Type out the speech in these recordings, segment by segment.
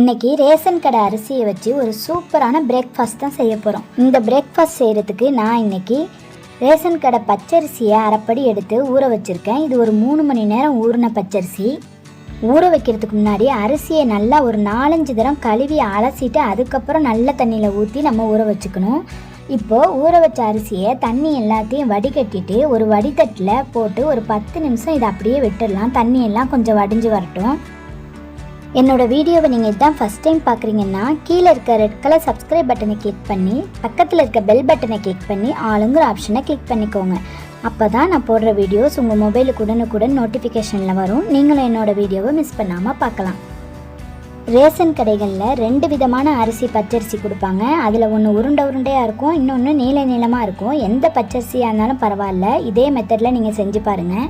இன்னைக்கு ரேஷன் கடை அரிசியை வச்சு ஒரு சூப்பரான பிரேக்ஃபாஸ்ட் தான் செய்ய போகிறோம் இந்த பிரேக்ஃபாஸ்ட் செய்கிறதுக்கு நான் இன்னைக்கு ரேஷன் கடை பச்சரிசியை அரைப்படி எடுத்து ஊற வச்சுருக்கேன். இது ஒரு மூணு மணி நேரம் ஊறின பச்சரிசி. ஊற வைக்கிறதுக்கு முன்னாடி அரிசியை நல்லா ஒரு நாலஞ்சு தரம் கழுவி அலசிட்டு அதுக்கப்புறம் நல்ல தண்ணியில் ஊற்றி நம்ம ஊற வச்சுக்கணும். இப்போது ஊற வச்ச அரிசியை தண்ணி எல்லாத்தையும் வடிகட்டிட்டு ஒரு வடிதட்டில் போட்டு ஒரு பத்து நிமிஷம் இதை அப்படியே விட்டுடலாம். தண்ணி எல்லாம் கொஞ்சம் வடிஞ்சு வரட்டும். என்னோட வீடியோவை நீங்கள் இதுதான் ஃபஸ்ட் டைம் பார்க்குறீங்கன்னா கீழே இருக்க ரெட் கலர் சப்ஸ்கிரைப் பட்டனை கிளிக் பண்ணி பக்கத்தில் இருக்க பெல் பட்டனை கிளிக் பண்ணி ஆளுங்கிற ஆப்ஷனை கிளிக் பண்ணிக்கோங்க. அப்போ தான் நான் போடுற வீடியோஸ் உங்கள் மொபைலுக்கு உடனுக்குடன் நோட்டிஃபிகேஷனில் வரும். நீங்களும் என்னோட வீடியோவை மிஸ் பண்ணாமல் பார்க்கலாம். ரேஷன் கடைகளில் ரெண்டு விதமான அரிசி பச்சரிசி கொடுப்பாங்க. அதில் ஒன்று உருண்டை உருண்டையாக இருக்கும் இன்னொன்று நீள நீளமாக இருக்கும். எந்த பச்சரிசியாக இருந்தாலும் பரவாயில்ல. இதே மெத்தடில் நீங்கள் செஞ்சு பாருங்கள்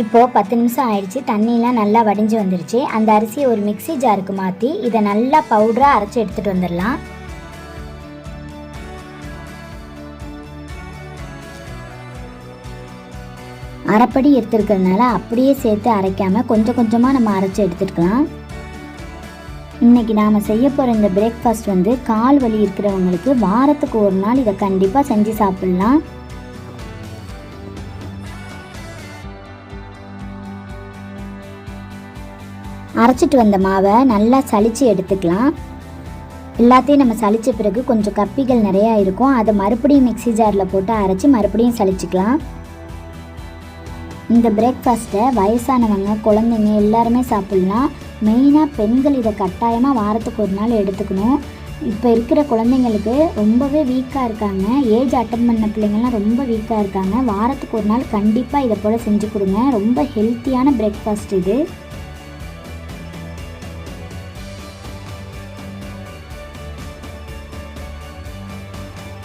இப்போது பத்து நிமிஷம் ஆயிடுச்சு தண்ணியெலாம் நல்லா வடிஞ்சு வந்துருச்சு. அந்த அரிசியை ஒரு மிக்ஸி ஜாருக்கு மாற்றி இதை நல்லா பவுடராக அரைச்சி எடுத்துகிட்டு வந்துடலாம். அரைப்படி எடுத்துருக்கிறதுனால அப்படியே சேர்த்து அரைக்காமல் கொஞ்சம் கொஞ்சமாக நம்ம அரைச்சி எடுத்துருக்கலாம் இன்றைக்கி நாம் செய்ய போகிற இந்த பிரேக்ஃபாஸ்ட் வந்து கால் வலி இருக்கிறவங்களுக்கு வாரத்துக்கு ஒரு நாள் இதை கண்டிப்பாக செஞ்சு சாப்பிட்லாம். அரைச்சிட்டு வந்த மாவை நல்லா சளிச்சு எடுத்துக்கலாம். எல்லாத்தையும் நம்ம சளிச்ச பிறகு கொஞ்சம் கப்பிகள் நிறையா இருக்கும். அதை மறுபடியும் மிக்ஸி ஜாரில் போட்டு அரைச்சி மறுபடியும் சலிச்சுக்கலாம் இந்த பிரேக்ஃபாஸ்ட்டை வயசானவங்க குழந்தைங்க எல்லாருமே சாப்பிட்லாம். மெயினாக பெண்கள் இதை கட்டாயமாக வாரத்துக்கு ஒரு நாள் எடுத்துக்கணும். இப்போ இருக்கிற குழந்தைங்களுக்கு ரொம்பவே வீக்காக இருக்காங்க. ஏஜ் அட்டன் பண்ண பிள்ளைங்கள்லாம் ரொம்ப வீக்காக இருக்காங்க. வாரத்துக்கு ஒரு நாள் கண்டிப்பாக இதை போல் செஞ்சு கொடுங்க. ரொம்ப ஹெல்த்தியான பிரேக்ஃபாஸ்ட் இது.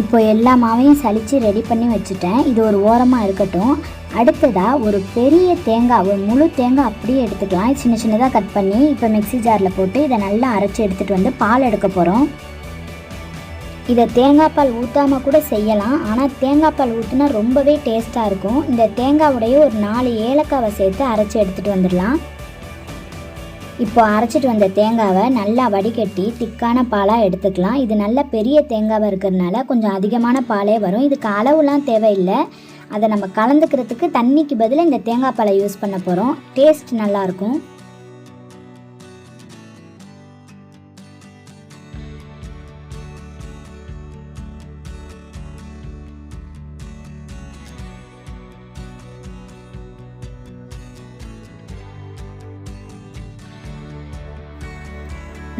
இப்போ எல்லா மாவையும் சலித்து ரெடி பண்ணி வச்சுட்டேன். இது ஒரு ஓரமாக இருக்கட்டும். அடுத்ததாக ஒரு பெரிய தேங்காய் ஒரு முழு தேங்காய் அப்படியே எடுத்துக்கலாம். சின்ன சின்னதாக கட் பண்ணி இப்போ மிக்ஸி ஜாரில் போட்டு இதை நல்லா அரைச்சி எடுத்துகிட்டு வந்து பால் எடுக்க போகிறோம் இதை தேங்காய் பால் ஊற்றாமல் கூட செய்யலாம். ஆனால் தேங்காய் பால் ஊற்றினா ரொம்பவே டேஸ்ட்டாக இருக்கும். இந்த தேங்காவுடைய ஒரு நாலு ஏலக்காவை சேர்த்து அரைச்சி எடுத்துகிட்டு வந்துடலாம். இப்போ அரைச்சிட்டு வந்த தேங்காவை நல்லா வடிகட்டி திக்கான பாலாக எடுத்துக்கலாம். இது நல்ல பெரிய தேங்காவாக இருக்கிறதுனால கொஞ்சம் அதிகமான பாலே வரும். இதுக்கு அளவுலாம் தேவையில்லை. அதை நம்ம கலந்துக்கிறதுக்கு தண்ணிக்கு பதிலாக இந்த தேங்காய் பாலை யூஸ் பண்ண போகிறோம் டேஸ்ட் நல்லாயிருக்கும்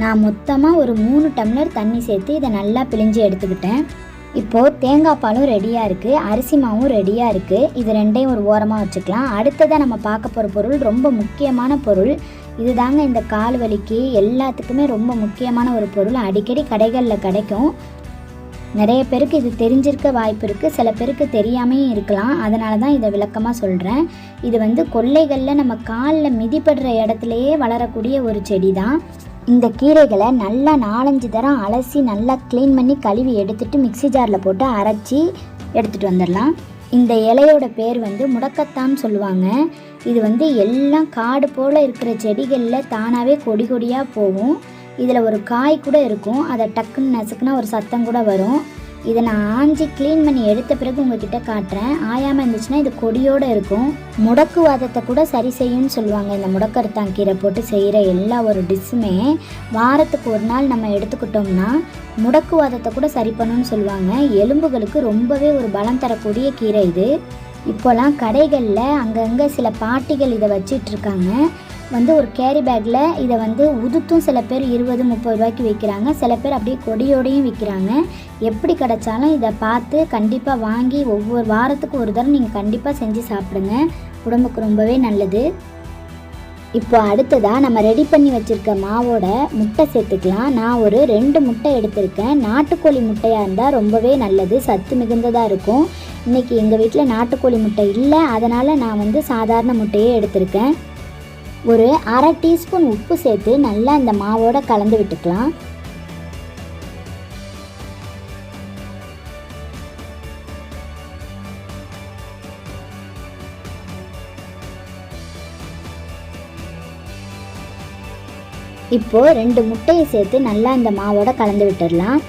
நான் மொத்தமாக ஒரு மூணு டம்ளர் தண்ணி சேர்த்து இதை நல்லா பிழிஞ்சு எடுத்துக்கிட்டேன். இப்போது தேங்காய் பாலும் ரெடியாக இருக்குது அரிசி மாவும் ரெடியாக இருக்குது இது ரெண்டையும் ஒரு ஓரமாக வச்சுக்கலாம். அடுத்ததாக நம்ம பார்க்க போகிற பொருள் ரொம்ப முக்கியமான பொருள். இதுதாங்க இந்த கால் வலிக்கு எல்லாத்துக்குமே ரொம்ப முக்கியமான ஒரு பொருள். அடிக்கடி கடைகளில் கிடைக்கும். நிறைய பேருக்கு இது தெரிஞ்சிருக்க வாய்ப்பு இருக்குது சில பேருக்கு தெரியாமையும் இருக்கலாம். அதனால தான் இதை விளக்கமாக சொல்கிறேன் இது வந்து கொள்ளைகளில் நம்ம காலில் மிதிப்படுற இடத்துலையே வளரக்கூடிய ஒரு செடி தான் இந்த கீரைகளை நல்லா நாலஞ்சு தரம் அலசி நல்லா க்ளீன் பண்ணி கழுவி எடுத்துட்டு மிக்ஸி ஜாரில் போட்டு அரைச்சி எடுத்துகிட்டு வந்துடலாம். இந்த இலையோட பேர் வந்து முடக்கத்தான் சொல்லுவாங்க. இது வந்து எல்லாம் காடு போல் இருக்கிற செடிகளில் தானாகவே கொடி கொடியாக போகும். இதில் ஒரு காய் கூட இருக்கும். அதை டக்குன்னு நசுக்குனா ஒரு சத்தம் கூட வரும். இதை நான் ஆஞ்சி க்ளீன் பண்ணி எடுத்த பிறகு உங்ககிட்ட காட்டுறேன். ஆயாமல் இருந்துச்சுன்னா இது கொடியோடு இருக்கும். முடக்குவாதத்தை கூட சரி செய்யும்னு சொல்லுவாங்க. இந்த முடக்கருத்தான் கீரை போட்டு செய்கிற எல்லா ஒரு டிஷ்ஷுமே வாரத்துக்கு ஒரு நாள் நம்ம எடுத்துக்கிட்டோம்னா முடக்குவாதத்தை கூட சரி பண்ணணும்னு சொல்லுவாங்க. எலும்புகளுக்கு ரொம்பவே ஒரு பலம் தரக்கூடிய கீரை இது. இப்போலாம் கடைகளில் அங்கங்கே சில பாட்டிகள் இதை வச்சிட்ருக்காங்க. வந்து ஒரு கேரி பேக்கில் இதை வந்து உதுத்தும் சில பேர் இருபது முப்பது ரூபாய்க்கு விற்கிறாங்க சில பேர் அப்படியே கொடியோடையும் விற்கிறாங்க எப்படி கிடைச்சாலும் இதை பார்த்து கண்டிப்பாக வாங்கி ஒவ்வொரு வாரத்துக்கு ஒரு தடவை நீங்கள் கண்டிப்பாக செஞ்சு சாப்பிடுங்க. உடம்புக்கு ரொம்பவே நல்லது. இப்போ அடுத்ததாக நம்ம ரெடி பண்ணி வச்சுருக்க மாவோட முட்டை சேர்த்துக்கலாம். நான் ஒரு ரெண்டு முட்டை எடுத்திருக்கேன். நாட்டுக்கோழி முட்டையாக இருந்தால் ரொம்பவே நல்லது. சத்து மிகுந்ததாக இருக்கும். இன்றைக்கி எங்கள் வீட்டில் நாட்டுக்கோழி முட்டை இல்லை. அதனால் நான் வந்து சாதாரண முட்டையே எடுத்திருக்கேன். ஒரு அரை டீஸ்பூன் உப்பு சேர்த்து நல்லா இந்த மாவோடு கலந்து விட்டுக்கலாம். இப்போது ரெண்டு முட்டையை சேர்த்து நல்லா இந்த மாவோட கலந்து விட்டுடலாம்.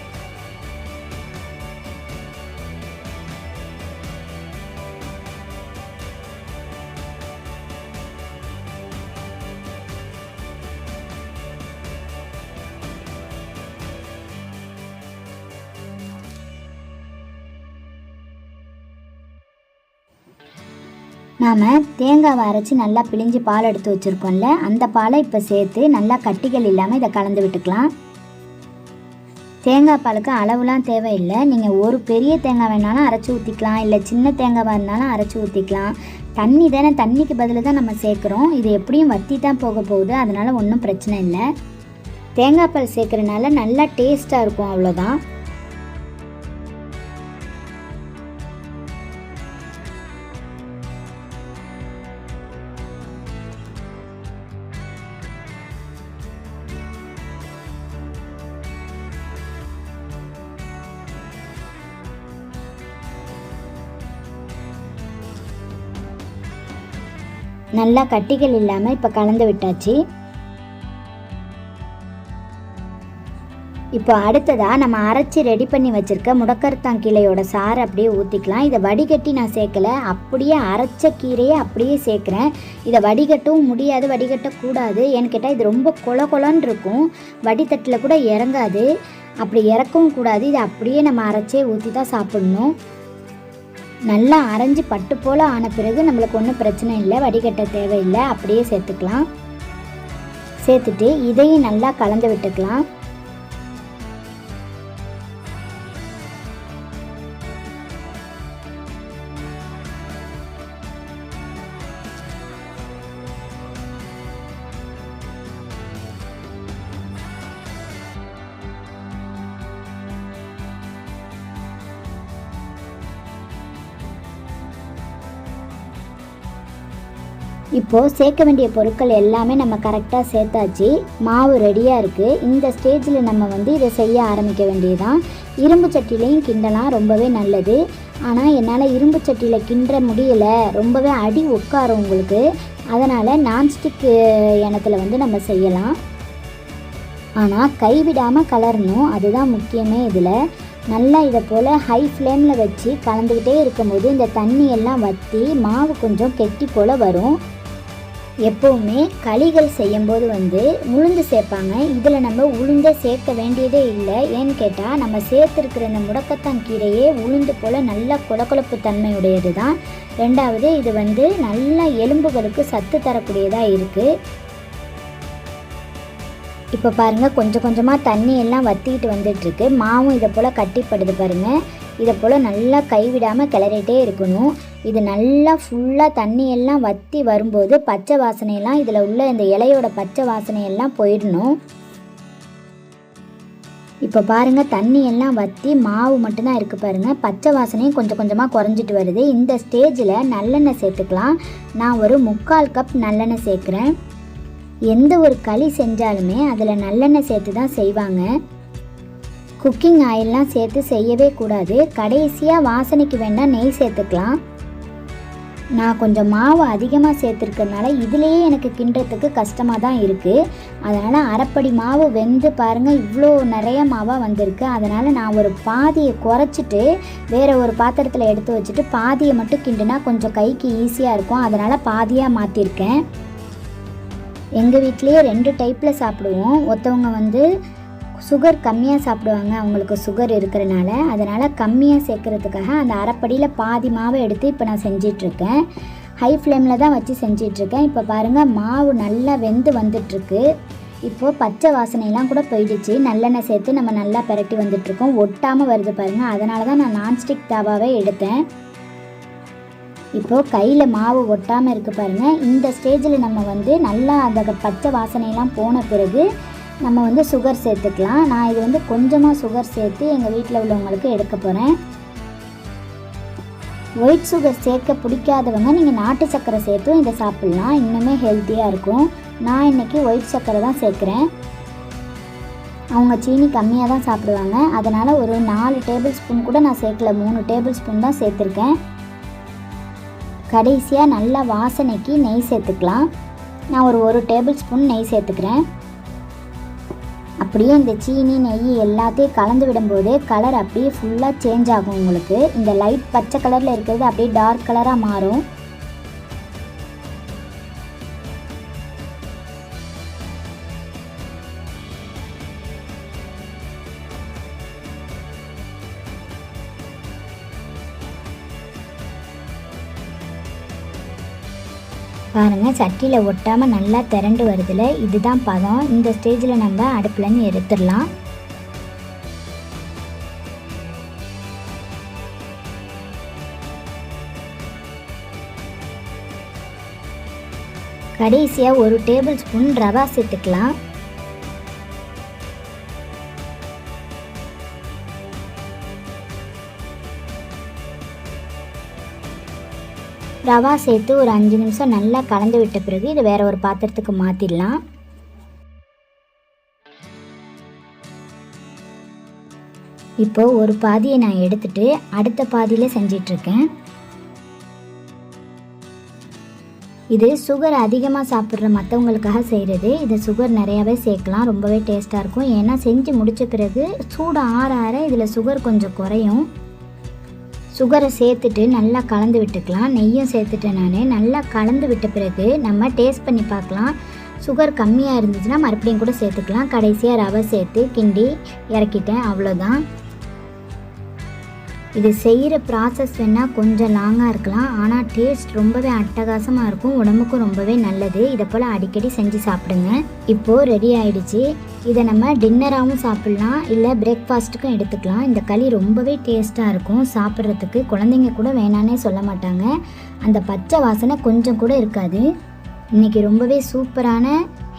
நாம் தேங்காவை அரைச்சி நல்லா பிழிஞ்சு பால் எடுத்து வச்சுருக்கோம்ல அந்த பாலை இப்போ சேர்த்து நல்லா கட்டிகள் இல்லாமல் இதை கலந்து விட்டுக்கலாம். தேங்காய் பாலுக்கு அளவுலாம் தேவையில்லை. நீங்கள் ஒரு பெரிய தேங்காய் வேணாலும் அரைச்சி ஊற்றிக்கலாம் இல்லை சின்ன தேங்காவாக இருந்தாலும் அரைச்சி ஊற்றிக்கலாம் தண்ணி தானே தண்ணிக்கு பதில் தான் நம்ம சேர்க்குறோம். இது எப்படியும் வற்றி தான் போக போகுது. அதனால் ஒன்றும் பிரச்சனை இல்லை. தேங்காய் பால் சேர்க்குறனால நல்லா டேஸ்ட்டாக இருக்கும் அவ்வளோதான் நல்லா கட்டிகள் இல்லாமல் இப்போ கலந்து விட்டாச்சு. இப்போ அடுத்ததாக நம்ம அரைச்சி ரெடி பண்ணி வச்சுருக்க முடக்கரத்தான் கீரையோட சாறை அப்படியே ஊற்றிக்கலாம் இதை வடிகட்டி நான் சேர்க்கல. அப்படியே அரைச்ச கீரையை அப்படியே சேர்க்குறேன். இதை வடிகட்டவும் முடியாது வடிகட்டக்கூடாது ஏன்னு கேட்டால் இது ரொம்ப கொல கொலன்னு இருக்கும். வடித்தட்டில் கூட இறங்காது. அப்படி இறக்கவும் கூடாது. இதை அப்படியே நம்ம அரைச்சே ஊற்றி தான் சாப்பிடணும். நல்லா அரைஞ்சி பட்டு போல் ஆன பிறகு நம்மளுக்கு ஒன்றும் பிரச்சனை இல்லை வடிகட்ட தேவையில்லை அப்படியே சேர்த்துக்கலாம். சேர்த்துட்டு இதையும் நல்லா கலந்து விட்டுக்கலாம். இப்போது சேர்க்க வேண்டிய பொருட்கள் எல்லாமே நம்ம கரெக்டாக சேர்த்தாச்சு. மாவு ரெடியாக இருக்குது இந்த ஸ்டேஜில் நம்ம வந்து இதை செய்ய ஆரம்பிக்க வேண்டியதுதான். இரும்பு சட்டிலையும் கிண்டலாம் ரொம்பவே நல்லது. ஆனால் என்னால் இரும்பு சட்டியில் கிண்ட முடியலை. ரொம்பவே அடி உட்காரும் உங்களுக்கு. அதனால் நான்ஸ்டிக் இனத்தில் வந்து நம்ம செய்யலாம். ஆனால் கைவிடாமல் கலரணும். அதுதான் முக்கியமே இதில். நல்லா இதை போல் ஹை ஃப்ளேமில் வச்சு கலந்துக்கிட்டே இருக்கும்போது இந்த தண்ணி எல்லாம் வற்றி மாவு கொஞ்சம் கெட்டி போல் வரும். எப்போவுமே களிகள் செய்யும்போது வந்து உளுந்து சேர்ப்பாங்க. இதில் நம்ம உளுந்தை சேர்க்க வேண்டியதே இல்லை. ஏன்னு கேட்டால் நம்ம சேர்த்துருக்கிற இந்த முடக்கத்தான் கீரையே உளுந்து போல் நல்ல குளக்குழப்பு தன்மையுடையது தான் ரெண்டாவது இது வந்து நல்ல எலும்புகளுக்கு சத்து தரக்கூடியதாக இருக்குது இப்போ பாருங்கள் கொஞ்சம் கொஞ்சமாக தண்ணி எல்லாம் வற்றிக்கிட்டு வந்துட்டுருக்கு. மாவும் இதை போல் கட்டிப்படுது பாருங்கள் இதை போல் நல்லா கைவிடாமல் கிளறிட்டே இருக்கணும். இது நல்லா ஃபுல்லாக தண்ணியெல்லாம் வற்றி வரும்போது பச்சை வாசனையெல்லாம் இதில் உள்ள இந்த இலையோட பச்சை வாசனையெல்லாம் போயிடணும். இப்போ பாருங்கள் தண்ணி எல்லாம் வற்றி மாவு மட்டும்தான் இருக்குது பாருங்கள் பச்சை வாசனையும் கொஞ்சம் கொஞ்சமாக குறைஞ்சிட்டு வருது. இந்த ஸ்டேஜில் நல்லெண்ணெய் சேர்த்துக்கலாம். நான் ஒரு முக்கால் கப் நல்லெண்ணெய் சேர்க்குறேன். எந்த ஒரு களி செஞ்சாலுமே அதில் நல்லெண்ணெய் சேர்த்து தான் செய்வாங்க. குக்கிங் ஆயிலெலாம் சேர்த்து செய்யவே கூடாது. கடைசியாக வாசனைக்கு வேணால் நெய் சேர்த்துக்கலாம். நான் கொஞ்சம் மாவு அதிகமாக சேர்த்துருக்கறனால இதுலேயே எனக்கு கிண்டுறதுக்கு கஷ்டமாக தான் இருக்குது அதனால் அரைப்படி மாவு வெந்து பாருங்கள் இவ்வளோ நிறைய மாவாக வந்திருக்கு. அதனால் நான் ஒரு பாதியை குறைச்சிட்டு வேறு ஒரு பாத்திரத்தில் எடுத்து வச்சுட்டு பாதியை மட்டும் கிண்டுனா கொஞ்சம் கைக்கு ஈஸியாக இருக்கும். அதனால் பாதியாக மாற்றிருக்கேன் எங்கள் வீட்லேயே ரெண்டு டைப்பில் சாப்பிடுவோம். ஒருத்தவங்க வந்து சுகர் கம்மியாக சாப்பிடுவாங்க. அவங்களுக்கு சுகர் இருக்கிறனால. அதனால் கம்மியாக சேர்க்கறதுக்காக அந்த அரைப்படியில் பாதி மாவை எடுத்து இப்போ நான் செஞ்சிட்ருக்கேன். ஹை ஃப்ளேமில் தான் வச்சு செஞ்சிட்ருக்கேன். இப்போ பாருங்கள் மாவு நல்லா வெந்து வந்துட்டுருக்கு இப்போது பச்சை வாசனையெல்லாம் கூட போயிடுச்சு. நல்லெண்ணெய் சேர்த்து நம்ம நல்லா பிரட்டி வந்துட்ருக்கோம். ஒட்டாமல் வருது பாருங்கள் அதனால தான் நான் நான்ஸ்டிக் தாவாவே எடுத்தேன். இப்போது கையில் மாவு ஒட்டாமல் இருக்குது பாருங்கள் இந்த ஸ்டேஜில் நம்ம வந்து நல்லா அந்த பச்சை வாசனையெல்லாம் போன பிறகு நம்ம வந்து சுகர் சேர்த்துக்கலாம். நான் இது வந்து கொஞ்சமாக சுகர் சேர்த்து எங்கள் வீட்டில் உள்ளவங்களுக்கு எடுக்க போகிறேன் ஒயிட் சுகர் சேர்க்க பிடிக்காதவங்க நீங்கள் நாட்டு சர்க்கரை சேர்த்தும் இதை சாப்பிட்லாம். இன்னுமே ஹெல்த்தியாக இருக்கும். நான் இன்றைக்கி ஒயிட் சர்க்கரை தான் சேர்க்குறேன். அவங்க சீனி கம்மியாக தான் சாப்பிடுவாங்க. அதனால் ஒரு நாலு டேபிள் ஸ்பூன் கூட நான் சேர்க்கல. மூணு டேபிள் ஸ்பூன் தான் சேர்த்துருக்கேன். கடைசியாக நல்லா வாசனைக்கு நெய் சேர்த்துக்கலாம். நான் ஒரு ஒரு டேபிள் ஸ்பூன் நெய் சேர்த்துக்கிறேன். அப்படியே இந்த சீனி நெய் எல்லாத்தையும் கலந்து விடும்போது கலர் அப்படியே ஃபுல்லாக சேஞ்ச் ஆகும் உங்களுக்கு. இந்த லைட் பச்சை கலரில் இருக்கிறது அப்படியே டார்க் கலராக மாறும். பாருங்கள் சட்டியில் ஒட்டாமல் நல்லா திரண்டு வருதுல இதுதான் பதம். இந்த ஸ்டேஜில் நம்ம அடுப்புலன்னு எடுத்துடலாம். கடைசியாக ஒரு டேபிள் ஸ்பூன் ரவா சேர்த்துக்கலாம். ரவா சேர்த்து ஒரு அஞ்சு நிமிஷம் நல்லா கலந்து விட்ட பிறகு இதை வேற ஒரு பாத்திரத்துக்கு மாற்றிடலாம் இப்போ ஒரு பாதியை நான் எடுத்துட்டு அடுத்த பாதியில் செஞ்சிட்ருக்கேன். இது சுகர் அதிகமாக சாப்பிட்ற மற்றவங்களுக்காக செய்கிறது இது சுகர் நிறையாவே சேர்க்கலாம். ரொம்பவே டேஸ்ட்டாக இருக்கும். ஏன்னா செஞ்சு முடித்த பிறகு சூடு ஆற ஆற இதில் சுகர் கொஞ்சம் குறையும். சுகரை சேர்த்துட்டு நல்லா கலந்து விட்டுக்கலாம். நெய்யும் சேர்த்துட்டேன் நான். நல்லா கலந்து விட்ட பிறகு நம்ம டேஸ்ட் பண்ணி பார்க்கலாம். சுகர் கம்மியாக இருந்துச்சுன்னா மறுபடியும் கூட சேர்த்துக்கலாம். கடைசியாக ரவை சேர்த்து கிண்டி இறக்கிட்டேன். அவ்வளோதான் இது செய்கிற ப்ராசஸ் வேணால் கொஞ்சம் லாங்காக இருக்கலாம். ஆனால் டேஸ்ட் ரொம்பவே அட்டகாசமாக இருக்கும். உடம்புக்கும் ரொம்பவே நல்லது. இதை போல் அடிக்கடி செஞ்சு சாப்பிடுங்க. இப்போது ரெடி ஆயிடுச்சு. இதை நம்ம டின்னராகவும் சாப்பிட்லாம். இல்லை பிரேக்ஃபாஸ்ட்டுக்கும் எடுத்துக்கலாம். இந்த களி ரொம்பவே டேஸ்ட்டாக இருக்கும். சாப்பிட்றதுக்கு குழந்தைங்க கூட வேணான்னே சொல்ல மாட்டாங்க. அந்த பச்சை வாசனை கொஞ்சம் கூட இருக்காது. இன்றைக்கி ரொம்பவே சூப்பரான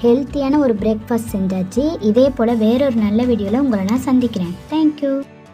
ஹெல்த்தியான ஒரு பிரேக்ஃபாஸ்ட் செஞ்சாச்சு. இதே போல் வேறொரு நல்ல வீடியோவில் உங்களை நான் சந்திக்கிறேன். தேங்க்யூ